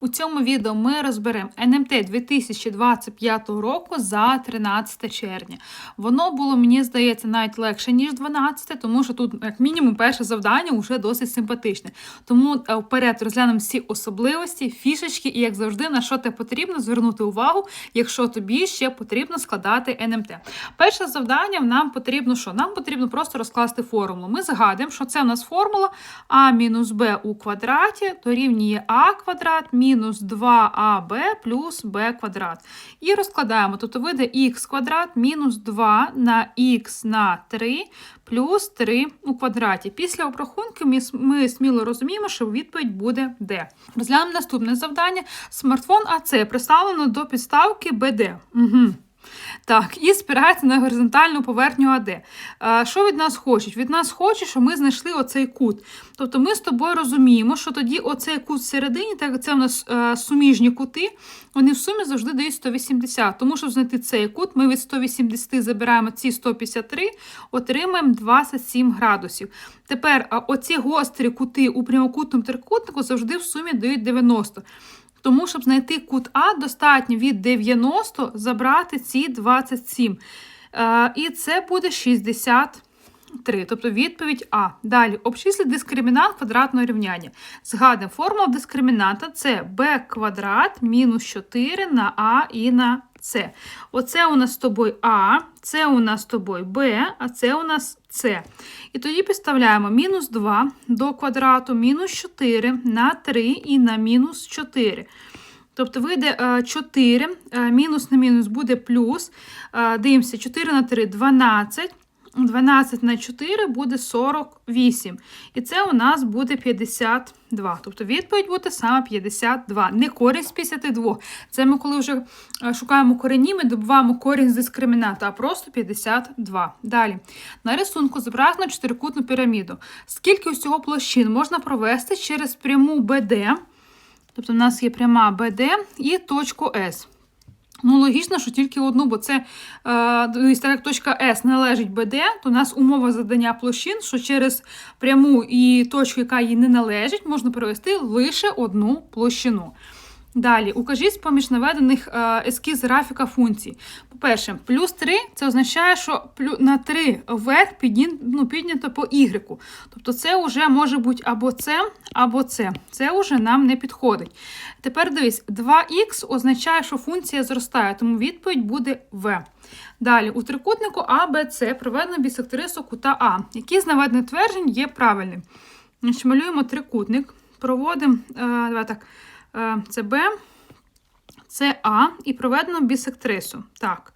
У цьому відео ми розберемо НМТ 2025 року за 13 червня. Воно було, мені здається, навіть легше, ніж 12, тому що тут, як мінімум, перше завдання вже досить симпатичне. Тому е, вперед розглянемо всі особливості, фішечки і, як завжди, на що те потрібно звернути увагу, якщо тобі ще потрібно складати НМТ. Перше завдання нам потрібно що? Нам потрібно просто розкласти формулу. Ми згадуємо, що це у нас формула а мінус Б у квадраті дорівнює А квадрат мінус 2аб плюс b квадрат. І розкладаємо. Тобто вийде х квадрат мінус 2 на х на 3 плюс 3 у квадраті. Після обрахунки ми, сміло розуміємо, що відповідь буде D. Розглянемо наступне завдання. Смартфон АЦ приставлено до підставки БД. Угу. Так, і спирається на горизонтальну поверхню АД. А, Що від нас хочуть? Від нас хочуть, щоб ми знайшли оцей кут. Тобто ми з тобою розуміємо, що тоді оцей кут всередині, так це у нас а, суміжні кути, вони в сумі завжди дають 180. Тому щоб знайти цей кут, ми від 180 забираємо ці 153, отримаємо 27 градусів. Тепер а, оці гострі кути у прямокутному трикутнику завжди в сумі дають 90. Тому, щоб знайти кут А, достатньо від 90 забрати ці 27. Е, і це буде 63. Тобто відповідь А. Далі обчисли дискримінант квадратного рівняння. Згадуємо, формула дискримінанта це b квадрат мінус 4 на А і на С. Оце у нас з тобою А, це у нас з тобою Б, а це у нас С. І тоді підставляємо мінус 2 до квадрату, мінус 4 на 3 і на мінус 4. Тобто вийде 4, мінус на мінус буде плюс. Дивимося, 4 на 3 12. 12 на 4 буде 48. І це у нас буде 52. Тобто відповідь буде саме 52. Не корінь з 52. Це ми, коли вже шукаємо корені, ми добуваємо корінь з дискримінанту, а просто 52. Далі. На рисунку зображено чотирикутну піраміду. Скільки усього площин можна провести через пряму БД? Тобто, в нас є пряма БД і точку С. Ну, логічно, що тільки одну, бо це, е, точка С належить БД, то у нас умова задання площин, що через пряму і точку, яка їй не належить, можна провести лише одну площину. Далі, укажіть з поміж наведених е, ескіз графіка функцій. По-перше, плюс 3 це означає, що на 3 вверх ну, піднято по y. Тобто це вже може бути або це, або це. Це вже нам не підходить. Тепер дивись, 2х означає, що функція зростає, тому відповідь буде В. Далі, у трикутнику А, проведено бісектрису кута А. Які з наведених тверджень є правильним? Малюємо трикутник, проводимо. Е, давай так, це Б, це А і проведено бісектрису. Так.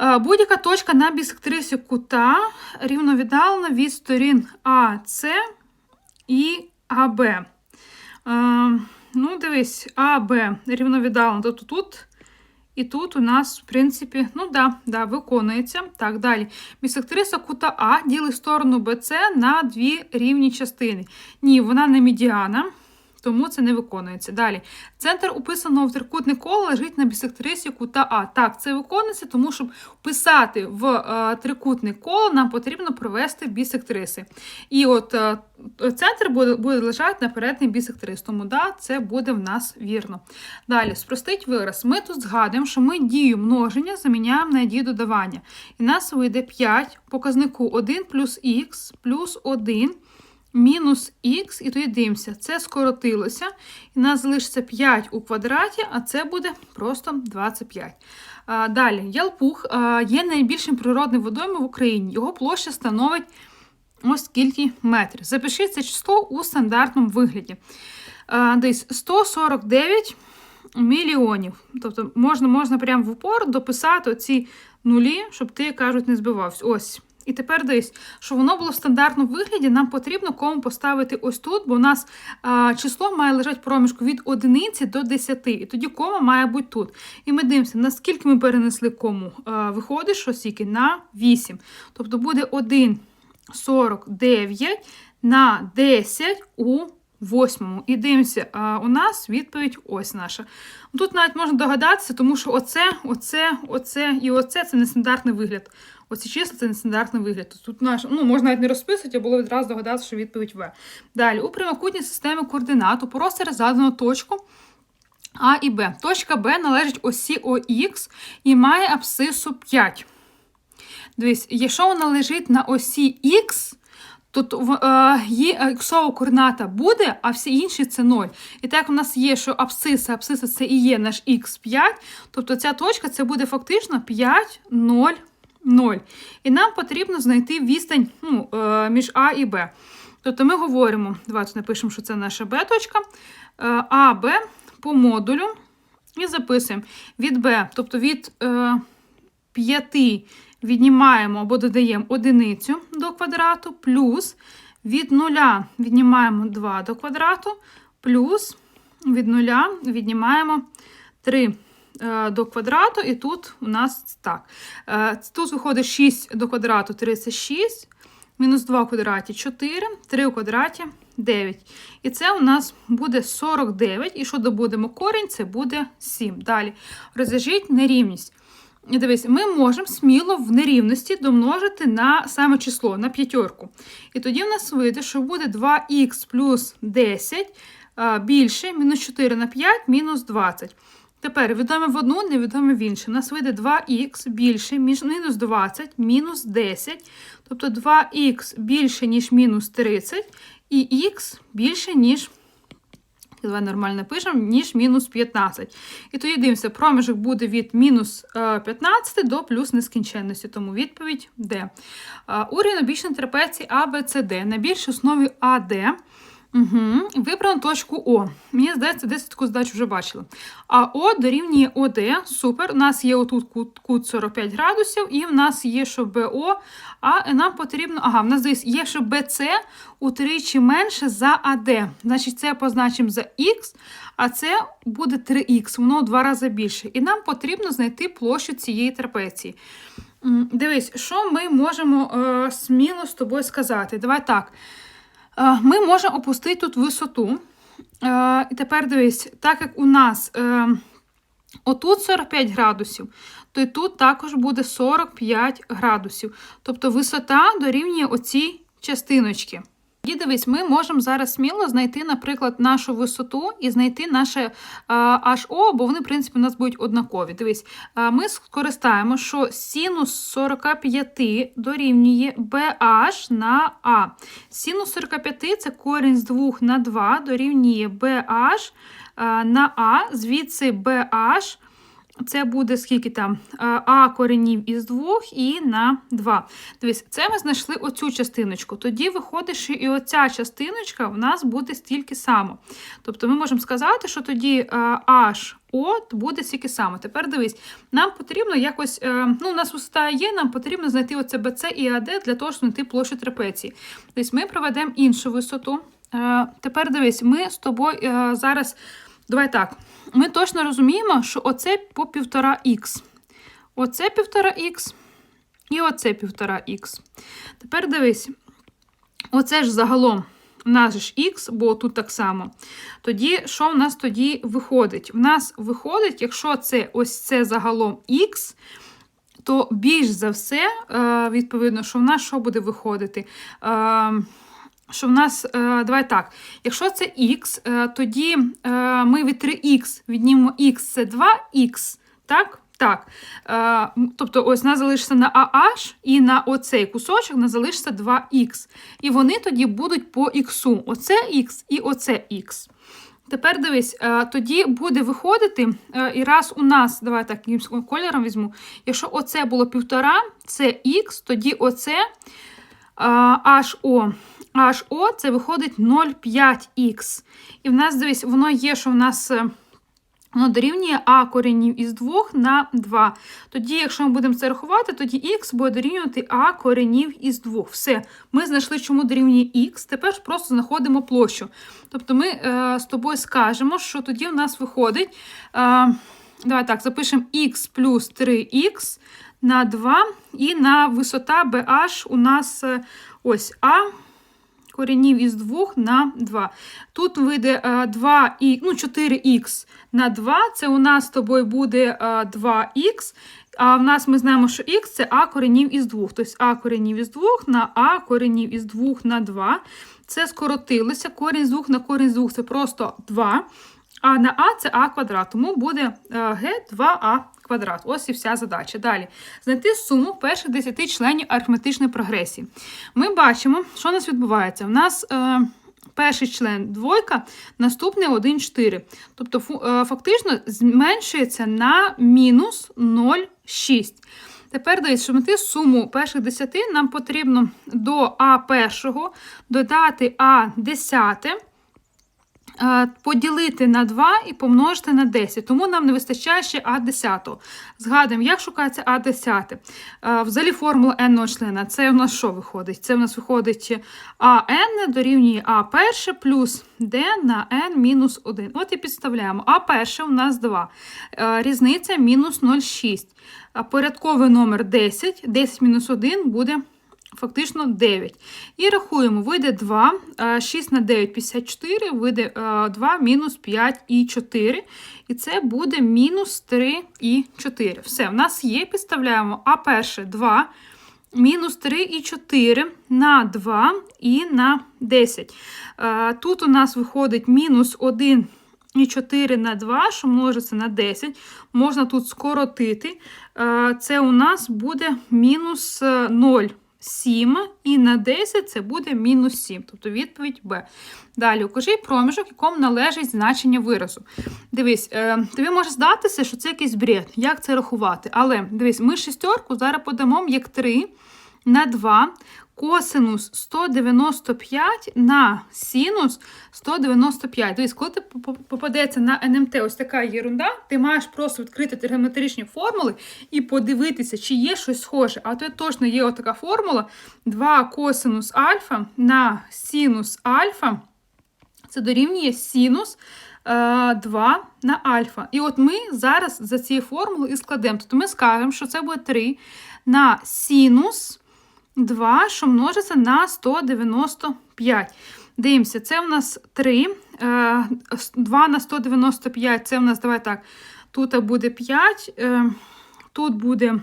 Е, будь-яка точка на бісектрисі кута рівновіддалена від сторін АС і АБ. Е, ну, дивись, АБ рівновіддалена. Тобто тут і тут у нас, в принципі, ну да, да, виконується. Так, далі. Бісектриса кута А ділить сторону БЦ на дві рівні частини. Ні, вона не медіана тому це не виконується. Далі. Центр уписаного в трикутник кола лежить на бісектрисі кута А. Так, це виконується, тому щоб вписати в е, трикутник коло, нам потрібно провести бісектриси. І от е, центр буде буде лежати на передній бісектрис, тому да, це буде в нас вірно. Далі, спростить вираз. Ми тут згадуємо, що ми дію множення заміняємо на дію додавання. І нас вийде 5 показнику 1 плюс х плюс 1 мінус х, і тоді дивимося, це скоротилося. І нас залишиться 5 у квадраті, а це буде просто 25. А, Далі, Ялпух є найбільшим природним водоймом в Україні. Його площа становить ось скільки метрів. Запишіть це число у стандартному вигляді. А, Десь 149 мільйонів. Тобто можна можна прямо в упор дописати оці нулі, щоб ти, кажуть, не збивався. Ось. І тепер дивись, що воно було в стандартному вигляді, нам потрібно кому поставити ось тут, бо у нас а, число має лежати проміжку від 1 до 10. І тоді кома має бути тут. І ми дивимося, наскільки ми перенесли кому. А, виходить, що скільки? на 8. Тобто буде 1,49 на 10 у восьмому. І дивимося, а у нас відповідь ось наша. Тут навіть можна догадатися, тому що оце, оце, оце і оце це нестандартний вигляд. Оці числа це нестандартний вигляд. Тут наш, ну, можна навіть не розписувати, а було відразу догадатися, що відповідь В. Далі, у прямокутній системі координат у просторі задано точку А і Б. Точка Б належить осі ОХ і має абсцису 5. Дивись, якщо вона лежить на осі Х, то т- в- е, її іксова координата буде, а всі інші це 0. І так у нас є, що абсциса, абсциса це і є наш х5, тобто ця точка це буде фактично 5, 0, 0. І нам потрібно знайти відстань ну, е, між А і Б. Тобто ми говоримо, давайте напишемо, що це наша Б точка, е, А, Б по модулю і записуємо від Б, тобто від е, 5 віднімаємо або додаємо одиницю до квадрату, плюс від 0 віднімаємо 2 до квадрату, плюс від 0 віднімаємо 3 е, до квадрату, і тут у нас так. Е, Тут виходить 6 до квадрату 36, мінус 2 в квадраті 4, 3 у квадраті 9. І це у нас буде 49. І що добудемо корінь, це буде 7. Далі розв'яжіть нерівність. Дивись, ми можемо сміло в нерівності домножити на саме число, на п'ятерку. І тоді в нас вийде, що буде 2х плюс 10 більше, мінус 4 на 5, мінус 20. Тепер відоме в одну, невідоме в іншу. У нас вийде 2х більше, між мінус 20, мінус 10. Тобто 2х більше, ніж мінус 30, і х більше, ніж Давай нормально пишемо, ніж мінус 15. І тоді дивимося, проміжок буде від мінус е, 15 до плюс нескінченності, тому відповідь Д. Е, У рівнобічній трапеції ABCD на більшій основі АД Угу. Вибрано точку О. Мені здається, десь таку задачу вже бачила. А О дорівнює ОД. Супер. У нас є отут кут, кут 45 градусів, і в нас є, що БО, а нам потрібно. Ага, в нас десь є, що БЦ утричі менше за АД. Значить, це позначимо за Х, а це буде 3х, воно в два рази більше. І нам потрібно знайти площу цієї трапеції. Дивись, що ми можемо е, сміло з тобою сказати. Давай так. Е, Ми можемо опустити тут висоту. Е, І тепер дивись, так як у нас е, отут 45 градусів, то і тут також буде 45 градусів. Тобто висота дорівнює оцій частиночці. І дивись, ми можемо зараз сміло знайти, наприклад, нашу висоту і знайти наше HO, бо вони, в принципі, у нас будуть однакові. Дивись, ми скористаємо, що синус 45 дорівнює BH на А. Синус 45 це корінь з 2 на 2 дорівнює BH на А, звідси BH це буде скільки там А, А коренів із 2 і на 2. Дивись, це ми знайшли оцю частиночку. Тоді виходить, що і оця частиночка в нас буде стільки само. Тобто ми можемо сказати, що тоді H от буде стільки само. Тепер дивись, нам потрібно якось, е, ну, у нас висота є, нам потрібно знайти оце BC і AD для того, щоб знайти площу трапеції. Тобто ми проведемо іншу висоту. Е, Тепер дивись, ми з тобою е, зараз. Давай так. Ми точно розуміємо, що оце по 1,5х. Оце 1,5х і оце 1,5х. Тепер дивись, оце ж загалом у нас ж х, бо тут так само. Тоді, що в нас тоді виходить? В нас виходить, якщо це ось це загалом х, то більш за все, е, відповідно, що в нас що буде виходити? Що в нас, е, давай так, якщо це х, е, тоді е, ми від 3х віднімемо х, це 2х, так? Так. Тобто, ось нас залишиться на AH, і на оцей кусочок нас залишиться 2х. І вони тоді будуть по х. Оце х і оце х. Тепер дивись, тоді буде виходити, і раз у нас, давай так, кольором візьму, якщо оце було півтора, це х, тоді оце HO. HO це виходить 0,5х. І в нас, дивись, воно є, що в нас е, воно дорівнює А коренів із 2 на 2. Тоді, якщо ми будемо це рахувати, тоді х буде дорівнювати А коренів із 2. Все, ми знайшли, чому дорівнює х. Тепер просто знаходимо площу. Тобто ми е, з тобою скажемо, що тоді в нас виходить. Е, давай так, запишемо х плюс 3х на 2, і на висота BH у нас е, ось А коренів із 2 на 2. Тут вийде е, 2 і, ну, 4х на 2, це у нас з тобою буде е, 2х, а в нас ми знаємо, що х це а коренів із 2. Тобто а коренів із 2 на а коренів із 2 на 2. Це скоротилося, корінь з 2 на корінь з 2 це просто 2. А на А це А квадрат, тому буде Г2А квадрат. Ось і вся задача. Далі. Знайти суму перших 10 членів арифметичної прогресії. Ми бачимо, що у нас відбувається. У нас е, перший член двойка, наступний 1, 4. Тобто е, фактично зменшується на мінус 0,6. Тепер дивіться, щоб знайти суму перших 10, нам потрібно до А першого додати А десяте. Е, Поділити на 2 і помножити на 10, тому нам не вистачає ще А 10. Згадуємо, як шукається А 10. Е, Взагалі формула n члена. Це у нас що виходить? Це у нас виходить АН дорівнює А перше плюс d на n мінус 1. От і підставляємо. А перше у нас 2. Е, Різниця мінус 0,6. Порядковий номер 10. 10 мінус 1 буде фактично 9. І рахуємо, вийде 2, е, 6 на 9 – 54, вийде е, 2 мінус 5 і 4. І це буде мінус 3 і 4. Все, в нас є, підставляємо А перше 2, мінус 3 і 4 на 2 і на 10. Е, Тут у нас виходить мінус 1 і 4 на 2, що множиться на 10. Можна тут скоротити. Е, Це у нас буде мінус е, 0. 7 і на 10 це буде мінус 7, тобто відповідь Б. Далі укажи проміжок, якому належить значення виразу. Дивись, е, тобі може здатися, що це якийсь бред, як це рахувати. Але дивись, ми шістерку зараз подамо як 3 на 2 косинус 195 на синус 195. Дивись, коли ти попадеться на НМТ ось така єрунда, ти маєш просто відкрити тригонометричні формули і подивитися, чи є щось схоже. А то точно є отака формула 2 косинус альфа на синус альфа. Це дорівнює синус 2 на альфа. І от ми зараз за цією формулою і складемо. Тобто ми скажемо, що це буде 3 на синус 2, що множиться на 195. Дивимося, це у нас 3. 2 на 195, це у нас, давай так, тут буде 5, тут буде.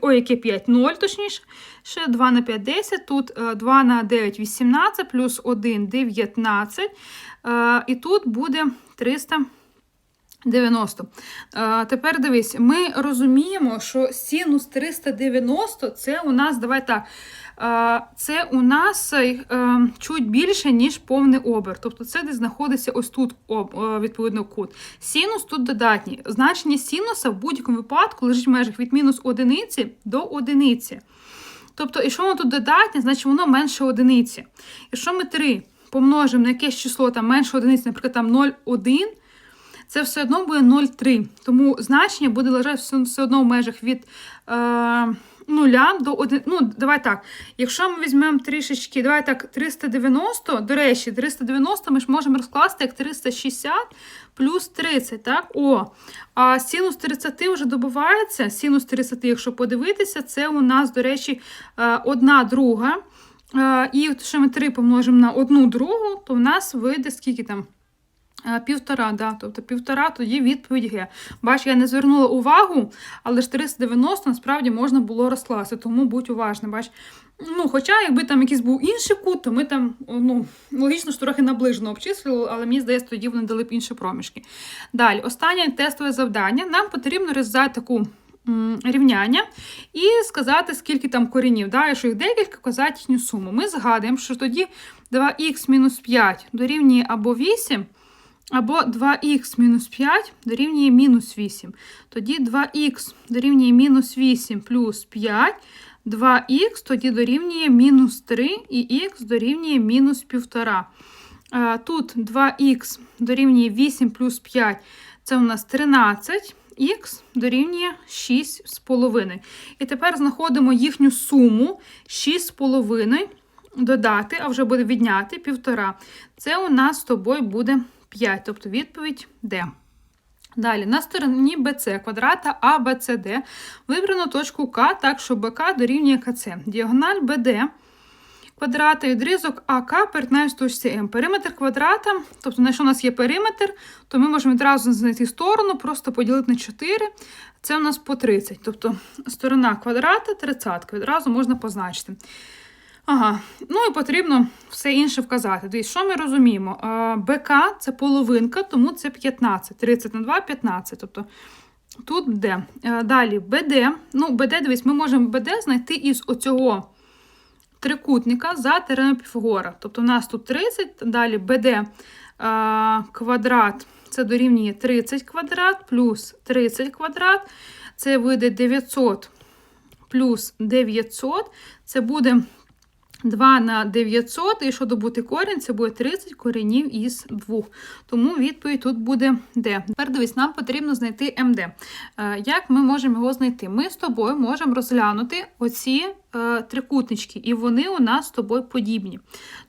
Ой, яке 5, 0, точніше, ще 2 на 5, 10, тут 2 на 9, 18, плюс 1, 19, і тут буде 390. Тепер дивись, ми розуміємо, що синус 390 це у нас, давай так, це у нас чуть більше, ніж повний оберт. Тобто це десь знаходиться ось тут, відповідно, кут. Синус тут додатній. Значення синуса в будь-якому випадку лежить в межах від мінус одиниці до одиниці. Тобто, якщо воно тут додатнє, значить воно менше одиниці. Якщо ми 3 помножимо на якесь число там менше одиниці, наприклад, там 0,1, це все одно буде 0,3. Тому значення буде лежати все одно в межах від е, 0 до 1. Ну, давай так. Якщо ми візьмемо трішечки, давай так, 390, до речі, 390 ми ж можемо розкласти як 360 плюс 30. так? О, А синус 30 вже добувається. Синус 30, якщо подивитися, це у нас, до речі, одна друга. І якщо ми 3 помножимо на одну другу, то в нас вийде скільки там? Півтора, да, тобто півтора, тоді відповідь Г. Бач, я не звернула увагу, але ж 390 насправді можна було розкласти, тому будь уважним. Бач. Ну, Хоча, якби там якийсь був інший кут, то ми там ну, логічно що трохи наближено обчислювали, але мені здається, тоді вони дали б інші проміжки. Далі, останнє тестове завдання. Нам потрібно розв'язати таку рівняння і сказати, скільки там корінів. Да? Якщо їх декілька, казати їхню суму. Ми згадуємо, що тоді 2х мінус 5 дорівнює або 8. Або 2х мінус 5 дорівнює мінус 8. Тоді 2х дорівнює мінус 8 плюс 5, 2х тоді дорівнює мінус 3 і х дорівнює мінус 1,5. Тут 2х дорівнює 8 плюс 5, це у нас 13, х дорівнює 6,5. І тепер знаходимо їхню суму 6,5 додати, а вже буде відняти 1,5. Це у нас з тобою буде 5, тобто відповідь Д. Далі, на стороні BC квадрата ABCD вибрано точку К, так що БК дорівнює КЦ. Діагональ BD квадрата і відрізок АК перетинають в точці М. Периметр квадрата, тобто, якщо у нас є периметр, то ми можемо відразу знайти сторону, просто поділити на 4. Це у нас по 30. Тобто сторона квадрата 30. Відразу можна позначити. Ага, ну і потрібно все інше вказати. Тобто, що ми розуміємо? БК це половинка, тому це 15. 30 на 2 15. Тобто тут Д. Далі БД. Ну, БД, дивись, ми можемо БД знайти із оцього трикутника за тереном Піфагора. Тобто у нас тут 30, далі БД квадрат це дорівнює 30 квадрат плюс 30 квадрат. Це вийде 900 плюс 900. Це буде 2 на 900, і що добути корінь, це буде 30 коренів із 2. Тому відповідь тут буде D. Тепер дивись, нам потрібно знайти МД. Е, Як ми можемо його знайти? Ми з тобою можемо розглянути оці трикутнички, і вони у нас з тобою подібні.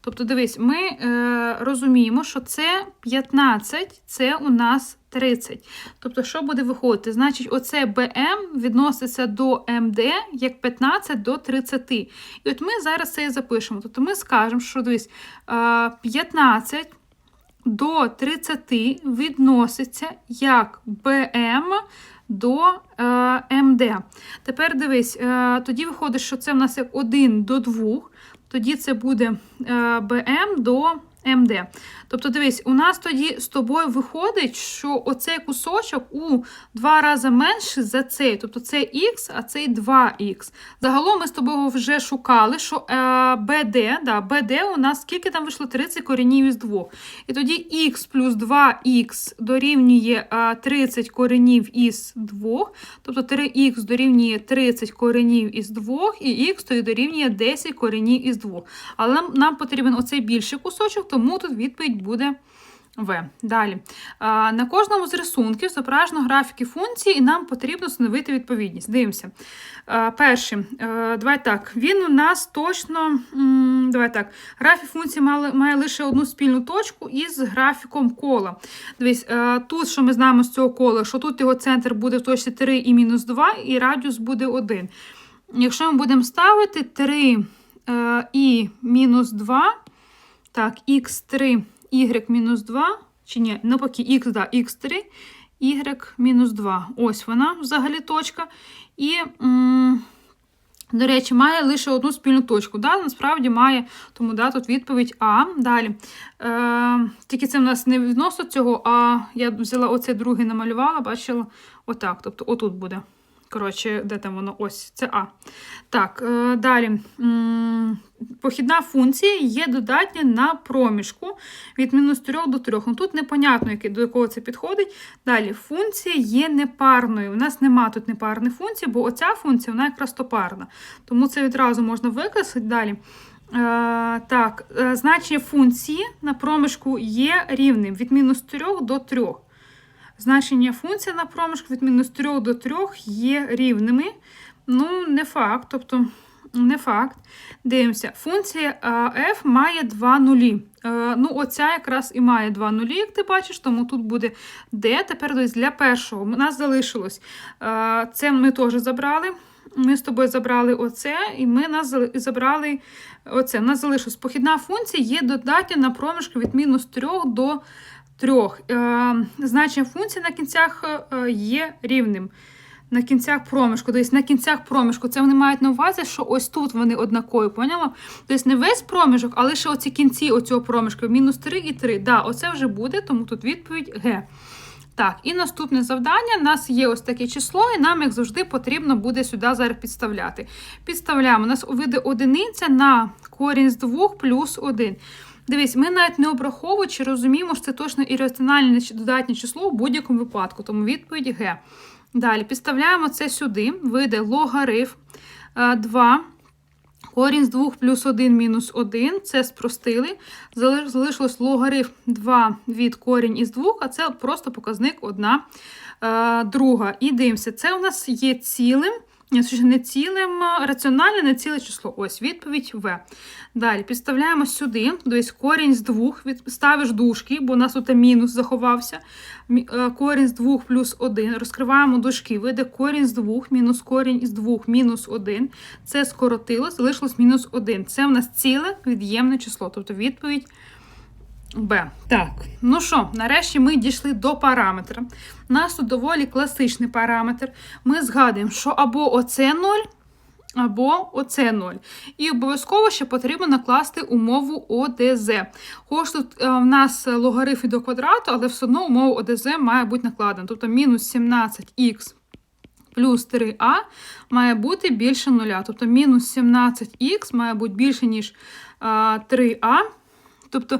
Тобто, дивись, ми е, розуміємо, що це 15, це у нас 30. Тобто, що буде виходити? Значить, оце БМ відноситься до МД як 15 до 30. І от ми зараз це і запишемо. Тобто ми скажемо, що дивись, е, 15 до 30 відноситься як БМ до е, МД. Тепер дивись, е, тоді виходить, що це в нас як 1 до 2, тоді це буде е, БМ до МД. Тобто, дивись, у нас тоді з тобою виходить, що оцей кусочок у два рази менший за цей. Тобто це Х, а цей 2х. Загалом ми з тобою вже шукали, що е, BD, да, BD у нас скільки там вийшло 30 коренів із 2. І тоді х плюс 2х дорівнює е, 30 коренів із 2. Тобто 3х дорівнює 30 коренів із 2, і х тоді дорівнює 10 коренів із 2. Але нам, нам потрібен оцей більший кусочок, тому тут відповідь буде В. Далі. На кожному з рисунків зображено графіки функції, і нам потрібно встановити відповідність. Дивимося. А, Перший. Давай так. Він у нас точно. Давай так. Графік функції має, лише одну спільну точку із графіком кола. Дивись, тут, що ми знаємо з цього кола, що тут його центр буде в точці 3 і мінус 2, і радіус буде 1. Якщо ми будемо ставити 3 е, і мінус 2, так, х3, y мінус 2, чи ні, навпаки, х, да, х3, y мінус 2. Ось вона взагалі точка. І, м, до речі, має лише одну спільну точку. Да? Насправді має, тому да, тут відповідь А. Далі. Е, тільки це в нас не відносно цього, а я взяла оце другий намалювала, бачила отак. Тобто отут буде. Коротше, де там воно? Ось, це А. Так, е, далі. Похідна функція є додатня на проміжку від мінус 3 до 3. Ну, тут непонятно, до якого це підходить. Далі, функція є непарною. У нас нема тут непарних функцій, бо оця функція вона якраз то парна. Тому це відразу можна викреслити. Далі. Е, так, е, значення функції на проміжку є рівним від мінус 3 до 3. Значення функції на проміжку від мінус 3 до 3 є рівними. Ну, не факт. Тобто, не факт. Дивимося, функція f має два нулі. Е, ну, оця якраз і має два нулі, як ти бачиш, тому тут буде d. Тепер для першого у нас залишилось. Е, це ми теж забрали. Ми з тобою забрали оце, і ми нас забрали оце. У нас залишилось похідна функція є додатня на проміжку від мінус 3 до 3. Е, значення функції на кінцях е, є рівним. На кінцях проміжку, тобто на кінцях проміжку, це вони мають на увазі, що ось тут вони однакові, поняла? Тобто не весь проміжок, а лише оці кінці оцього проміжку, мінус 3 і 3. Да, оце вже буде, тому тут відповідь Г. Так, і наступне завдання. У нас є ось таке число, і нам, як завжди, потрібно буде сюди зараз підставляти. Підставляємо. У нас вийде одиниця на корінь з 2 плюс 1. Дивись, ми навіть не обраховуючи, розуміємо, що це точно ірраціональне додатнє число в будь-якому випадку, тому відповідь Г. Далі підставляємо це сюди, вийде логарифм 2. Корінь з 2 плюс 1 мінус 1, це спростили. Залишилось логарифм 2 від корінь із 2, а це просто показник 1 е, друга. І дивимося, це у нас є цілим, ні, точніше, не цілим, раціональне, не ціле число. Ось відповідь В. Далі підставляємо сюди, тобто корінь з 2, ставиш дужки, бо у нас тут мінус заховався. Е, Корінь з 2 плюс 1. Розкриваємо дужки, вийде корінь з 2, мінус корінь із 2, мінус 1. Це скоротилось, залишилось мінус 1. Це в нас ціле від'ємне число, тобто відповідь Б. Так, ну що, нарешті ми дійшли до параметра. У нас тут доволі класичний параметр. Ми згадуємо, що або оце 0, або оце 0. І обов'язково ще потрібно накласти умову ОДЗ. Хоч тут е, в нас логарифм до квадрату, але все одно умова ОДЗ має бути накладена. Тобто мінус 17х плюс 3а має бути більше 0. Тобто мінус 17х має бути більше, ніж е, 3а. Тобто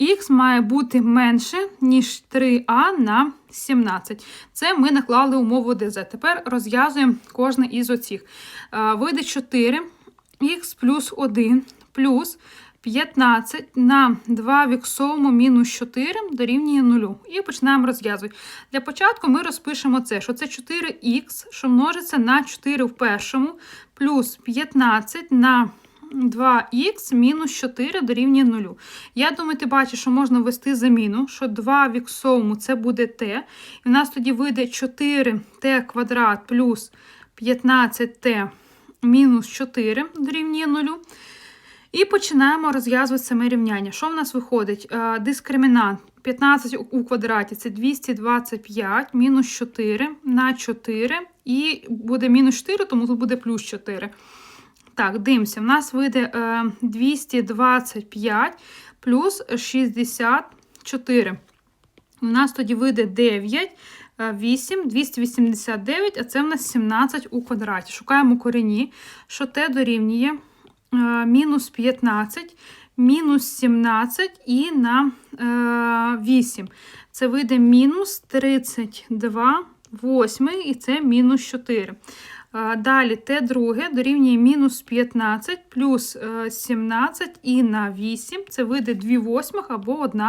х має бути менше, ніж 3а на 17. Це ми наклали умову ДЗ. Тепер розв'язуємо кожне із оцих. Е, Вийде 4х плюс 1 плюс 15 на 2 в іксовому мінус 4 дорівнює 0. І починаємо розв'язувати. Для початку ми розпишемо це, що це 4х, що множиться на 4 в першому, плюс 15 на 2х мінус 4 дорівнює 0. Я думаю, ти бачиш, що можна ввести заміну, що 2 в іксовому це буде t. І в нас тоді вийде 4t квадрат плюс 15t мінус 4 дорівнює 0. І починаємо розв'язувати саме рівняння. Що в нас виходить? Е, Дискримінант 15 у квадраті це 225 мінус 4 на 4. І буде мінус 4, тому тут буде плюс 4. Так, дивимося, в нас вийде е, 225 плюс 64. У нас тоді вийде 9, 8, 289, а це в нас 17 у квадраті. Шукаємо корені, що t дорівнює е, мінус 15, мінус 17 і на е, 8. Це вийде мінус 32, 8, і це мінус 4. Е, Далі Т друге дорівнює мінус 15 плюс е, 17 і на 8. Це вийде 2 восьмих або 1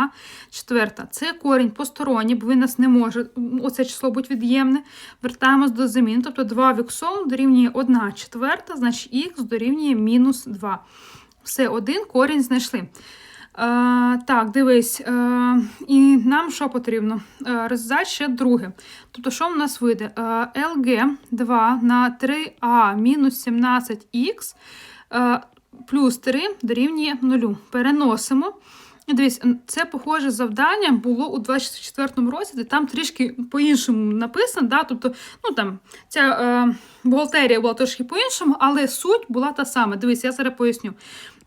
четверта. Це корінь посторонній, бо він нас не може оце число бути від'ємне. Вертаємось до замін. Тобто 2 в іксовому дорівнює 1 четверта, значить х дорівнює мінус 2. Все, один корінь знайшли. Е, так, дивись, е, і нам що потрібно? Е, розв'язати ще друге. Тобто, що в нас вийде? Е, LG 2 на 3а мінус 17х е, плюс 3 дорівнює 0. Переносимо. І дивись, це похоже завдання було у 24 році, де там трішки по-іншому написано. Да? Тобто, ну там ця е, бухгалтерія була трошки по-іншому, але суть була та сама. Дивись, я зараз поясню.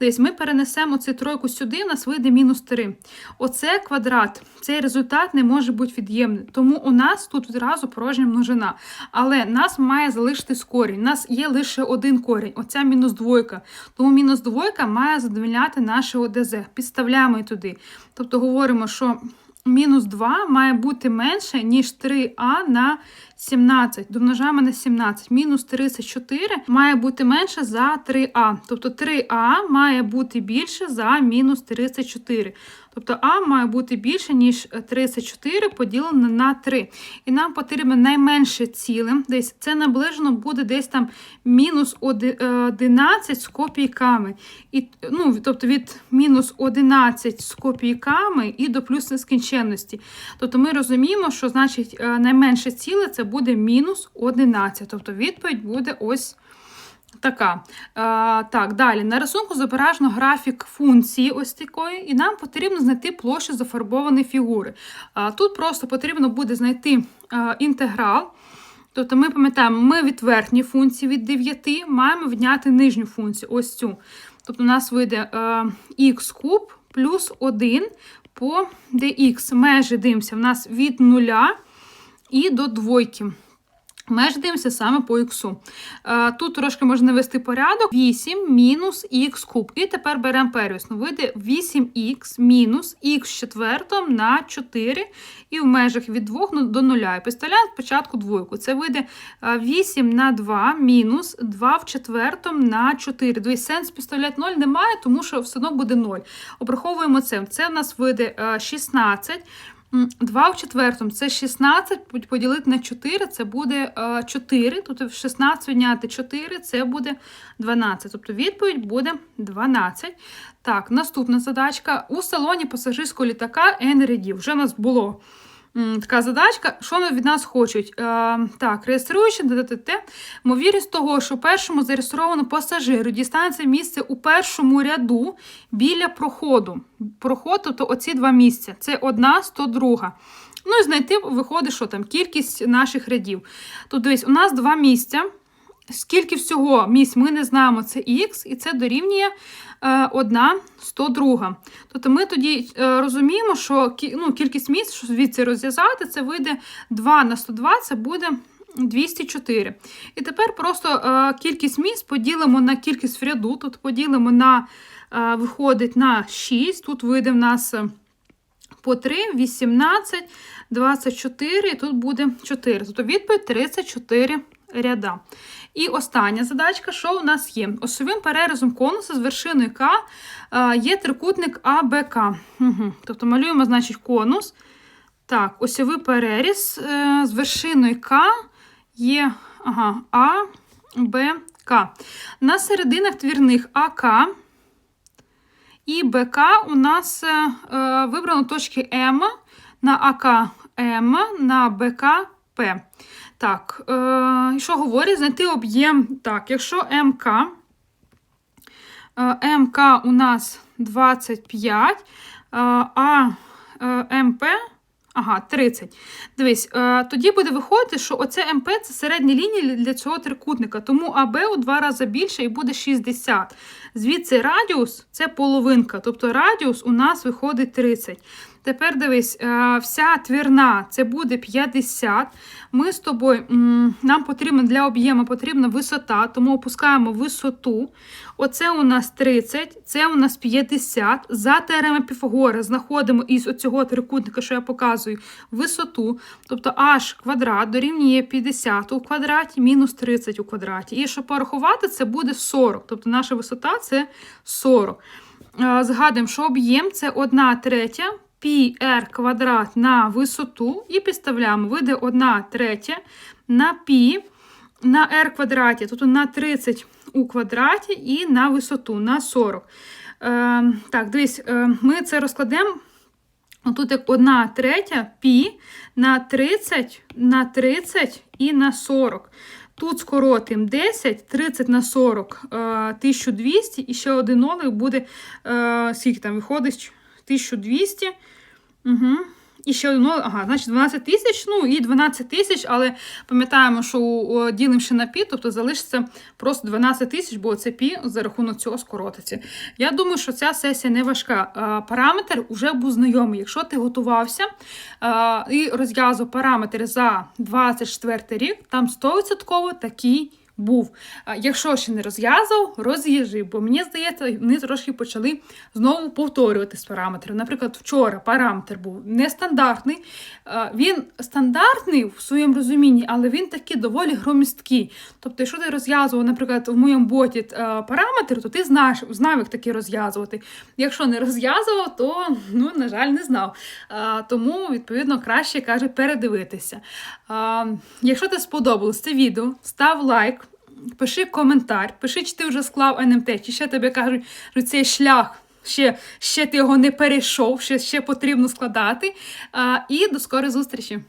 Дивись, ми перенесемо цю тройку сюди, у нас вийде мінус 3. Оце квадрат, цей результат не може бути від'ємним. Тому у нас тут відразу порожня множина. Але нас має залишитись корінь. У нас є лише один корінь, оця мінус двойка. Тому мінус двойка має задовольняти наше ОДЗ. Підставляємо і туди. Тобто говоримо, що мінус 2 має бути менше, ніж 3а на 17. Домножаємо на 17. Мінус 34 має бути менше за 3а. Тобто 3а має бути більше за мінус 34. Тобто А має бути більше, ніж 34 поділене на 3. І нам потрібно найменше ціле. Десь це наближено буде десь там мінус 11 з копійками. І, ну, Тобто від мінус 11 з копійками і до плюс нескінченності. Тобто ми розуміємо, що значить найменше ціле це буде мінус 11. Тобто відповідь буде ось така. А, так, далі. На рисунку зображено графік функції ось такої, і нам потрібно знайти площу зафарбованої фігури. А, тут просто потрібно буде знайти а, інтеграл. Тобто ми пам'ятаємо, ми від верхньої функції від 9 маємо відняти нижню функцію, ось цю. Тобто у нас вийде х куб плюс 1 по dx. Межі дивимося, в нас від 0 і до двойки. Меж дивимося саме по х. Тут трошки можна навести порядок. 8 мінус х куб. І тепер беремо первісну. Вийде 8х мінус х четвертом на 4 і в межах від 2 до 0. І підставляємо спочатку двойку. Це вийде 8 на 2 мінус 2 в четвертом на 4. Дивись, сенс підставляти 0 немає, тому що все одно буде 0. Обраховуємо це. Це в нас вийде 16. 2 в четвертому це 16 поділити на 4, це буде 4. Тут 16 відняти 4, це буде 12. Тобто відповідь буде 12. Так, наступна задачка. У салоні пасажирського літака N. Вже у нас було така задачка. Що від нас хочуть? Е, так, реєструючи ймовірність того, що першому зареєстровано пасажиру дістанеться місце у першому ряду біля проходу. Проход, тобто оці два місця. Це одна, сто друга. Ну і знайти виходить, що там кількість наших рядів. Тут дивись, у нас два місця. Скільки всього місць ми не знаємо, це х, і це дорівнює е, 1 102. Тобто ми тоді е, розуміємо, що ну, кількість місць, що звідси розв'язати, це вийде 2 на 102, це буде 204. І тепер просто е, кількість місць поділимо на кількість в ряду, тут поділимо на, е, виходить на 6, тут вийде в нас е, по 3, 18, 24, і тут буде 4. Тобто відповідь 34 ряда. І остання задачка, що у нас є? Осьовим перерізом конуса з вершиною К е, є трикутник АБК. Угу. Тобто малюємо, значить, конус. Так, осьовий переріз е, з вершиною К є ага, А, Б, К. На серединах твірних АК і БК у нас е, е, вибрано точки М на АК М, на БК П. Так, е, що говорить? Знайти об'єм. Так, якщо МК, е, МК у нас 25, е, а е, МП. Ага, 30. Дивись, е, тоді буде виходити, що оце МП це середня лінія для цього трикутника, тому АБ у два рази більше і буде 60. Звідси радіус це половинка, тобто радіус у нас виходить 30. Тепер дивись, е, вся твірна це буде 50. Ми з тобою, нам потрібно для об'єму потрібна висота, тому опускаємо висоту. Оце у нас 30, це у нас 50. За теореми Піфагора знаходимо із оцього трикутника, що я показую, висоту. Тобто h квадрат дорівнює 50 у квадраті мінус 30 у квадраті. І щоб порахувати, це буде 40. Тобто наша висота це 40. Е, Згадуємо, що об'єм це 1 третя πr квадрат на висоту і підставляємо. Вийде 1 третя на π на r квадраті, тобто на 30 у квадраті і на висоту на 40. Е, так, дивись, е, ми це розкладемо. Тут як 1 третя пі на 30, на 30 і на 40. Тут скоротимо 10, 30 на 40, е, 1200, і ще один нолик буде, е, скільки там виходить, 1200. Угу. І ще один нолик, ага, значить 12 тисяч, ну і 12 тисяч, але пам'ятаємо, що ще на пі, тобто залишиться просто 12 тисяч, бо це пі за рахунок цього скоротиться. Я думаю, що ця сесія не важка. Параметр вже був знайомий. Якщо ти готувався і розв'язував параметри за 24 рік, там 100% такий був. Якщо ще не розв'язав, розв'яжи, бо мені здається, вони трошки почали знову повторюватись параметри. Наприклад, вчора параметр був нестандартний. Він стандартний в своєму розумінні, але він такий доволі громісткий. Тобто, якщо ти розв'язував, наприклад, в моєму боті е, параметр, то ти знаєш, знав, як такі розв'язувати. Якщо не розв'язував, то, ну, на жаль, не знав. Тому, відповідно, краще каже передивитися. Якщо тобі сподобалось це відео, став лайк. Пиши коментар, пиши, чи ти вже склав НМТ, чи ще тебе кажуть, що цей шлях, ще, ще ти його не перейшов, ще, ще потрібно складати. А, і до скорої зустрічі!